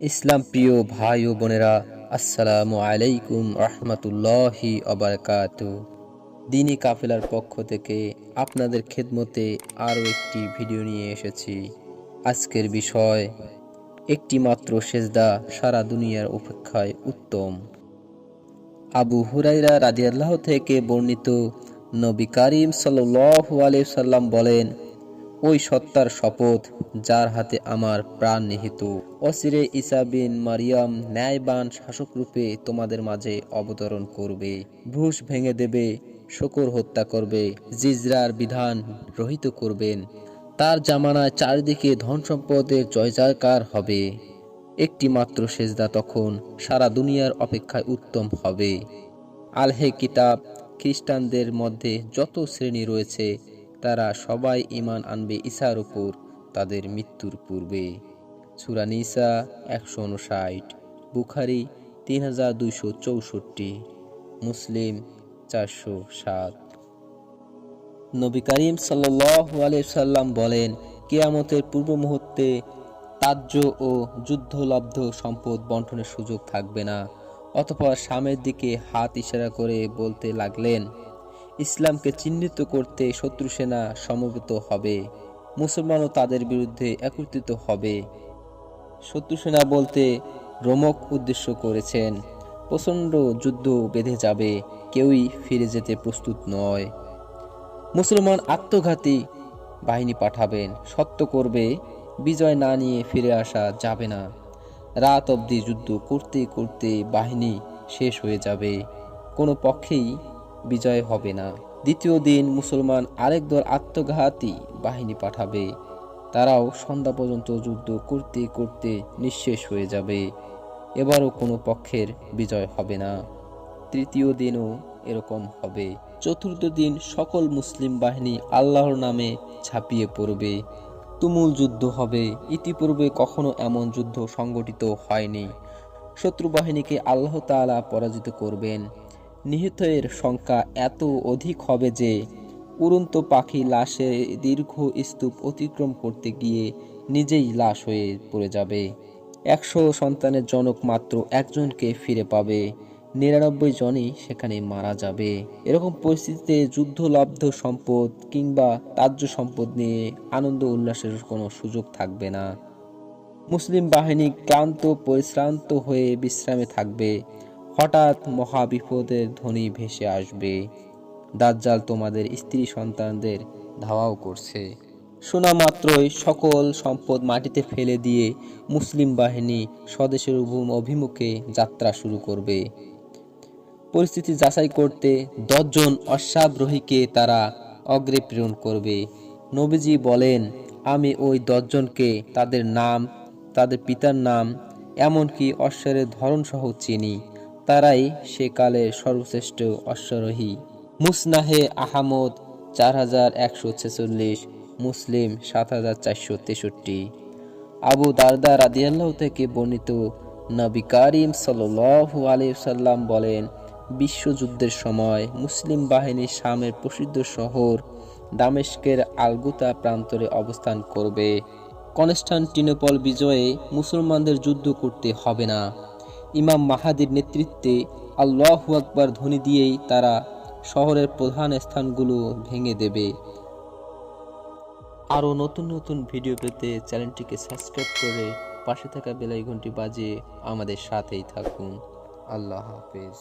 ইসলাম প্রিয় ভাই ও বোনেরা, আসসালামু আলাইকুম রহমতুল্লাহি অবরকাত দিনী কাফেলার পক্ষ থেকে আপনাদের খেদমতে আরও একটি ভিডিও নিয়ে এসেছি। আজকের বিষয় একটি মাত্র সেজদা সারা দুনিয়ার অপেক্ষায় উত্তম। আবু হুরাইরা রাদিয়াল্লাহ থেকে বর্ণিত নবী করিম সাল্লাল্লাহু আলাইহি সাল্লাম বলেন ওই সত্তার শপথ যার হাতে আমার প্রাণ নিহিত। অসিরে ঈসা বিন মারিয়াম ন্যায়বান শাসকরূপে তোমাদের মাঝে অবতরণ করবে। ভ্রুশ ভেঙে দেবে, শকর হত্যা করবে, জিজরার বিধান রহিত করবেন। তার জামানায় চারিদিকে ধন সম্পদের জয়জয়কার হবে। একটি মাত্র সেজদা তখন সারা দুনিয়ার অপেক্ষায় উত্তম হবে। আলহে কিতাব, খ্রিস্টানদের মধ্যে যত শ্রেণি রয়েছে সবাই ঈমান আনবে ঈসার উপর, তাদের মৃত্যুর পূর্বে। সুরানিসা একশো উনষাট বুখারি তিন হাজার দুইশো চৌষট্টি, মুসলিম চারশো সাত। নবী করিম সাল্লাম বলেন, কেয়ামতের পূর্ব মুহূর্তে তাজ্য ও যুদ্ধলব্ধ সম্পদ বন্টনের সুযোগ থাকবে না। অতঃপর সামের দিকে হাত ইশারা করে বলতে লাগলেন ইসলামকে চিহ্নিত করতে শত্রু সেনা সমবেত হবে, মুসলমানও তাদের বিরুদ্ধে একত্রিত হবে। শত্রু সেনা বলতে রোমক উদ্দেশ্য করেছেন, প্রচণ্ড যুদ্ধ বেঁধে যাবে, কেউই ফিরে যেতে প্রস্তুত নয়। মুসলমান আত্মঘাতী বাহিনী পাঠাবেন, সত্য করবে, বিজয় না নিয়ে ফিরে আসা যাবে না। রাত অবধি যুদ্ধ করতে করতে বাহিনী শেষ হয়ে যাবে, কোনো পক্ষেই বিজয় হবে না। দ্বিতীয় দিন মুসলমান আরেক দল আত্মঘাতী বাহিনী পাঠাবে। তারাও সন্ধ্যা পর্যন্ত যুদ্ধ করতে করতে নিঃশেষ হয়ে যাবে। এবারও কোনো পক্ষের বিজয় হবে না। তৃতীয় দিনও এরকম হবে। চতুর্থ দিন সকল মুসলিম বাহিনী আল্লাহর নামে ঝাঁপিয়ে পড়বে। তুমুল যুদ্ধ হবে। ইতিপূর্বে কখনো এমন যুদ্ধ সংগঠিত হয়নি। শত্রু বাহিনীকে আল্লাহ তাআলা পরাজিত করবেন। নিহতের সংখ্যা এত অধিক হবে যে উড়ন্ত পাখি লাশে দীর্ঘ স্তূপ অতিক্রম করতে গিয়ে নিজেই লাশ হয়ে পড়ে যাবে। একশো সন্তানের জনক মাত্র একজনকে ফিরে পাবে। নিরানব্বই জনই সেখানে মারা যাবে। এরকম পরিস্থিতিতে যুদ্ধলব্ধ সম্পদ কিংবা তাজ্য সম্পদ নিয়ে আনন্দ উল্লাসের কোনো সুযোগ থাকবে না। মুসলিম বাহিনী ক্লান্ত, পরিশ্রান্ত হয়ে বিশ্রামে থাকবে। হঠাৎ মহা বিপদের ধ্বনি ভেসে আসবে। দাজ্জাল তোমাদের স্ত্রী সন্তানদের ধাওয়াও করছে। শোনা মাত্রই সকল সম্পদ মাটিতে ফেলে দিয়ে মুসলিম বাহিনী স্বদেশের অভিমুখে যাত্রা শুরু করবে। পরিস্থিতি যাচাই করতে দশজন অশ্বাবরোহীকে তারা অগ্রে প্রেরণ করবে। নবীজি বলেন, আমি ওই দশজনকে তাদের নাম, তাদের পিতার নাম, এমনকি অশ্বারের ধরনসহ চিনি। তারাই সে কালের সর্বশ্রেষ্ঠ অশ্বারোহী। মুসনাহে আহমদ চার হাজার একশো ছেচল্লিশ, মুসলিম সাত হাজার চারশো তেষট্টি। আবু দারদা রাদিয়াল্লাহ থেকে বর্ণিত নবী করিম সাল্লু আলিয়াল্লাম বলেন, বিশ্বযুদ্ধের সময় মুসলিম বাহিনী শামের প্রসিদ্ধ শহর দামেস্কের আলগুতা প্রান্তরে অবস্থান করবে। কনস্টান্টিনোপল বিজয়ে মুসলমানদের যুদ্ধ করতে হবে না। ইমাম মাহাদির নেতৃত্বে আল্লাহু আকবার ধ্বনি দিয়েই তারা শহরের প্রধান স্থানগুলো ভেঙে দেবে। আরও নতুন নতুন ভিডিও পেতে চ্যানেলটিকে সাবস্ক্রাইব করে পাশে থাকা বেলাইঘন্টি বাজিয়ে আমাদের সাথেই থাকুন। আল্লাহ হাফেজ।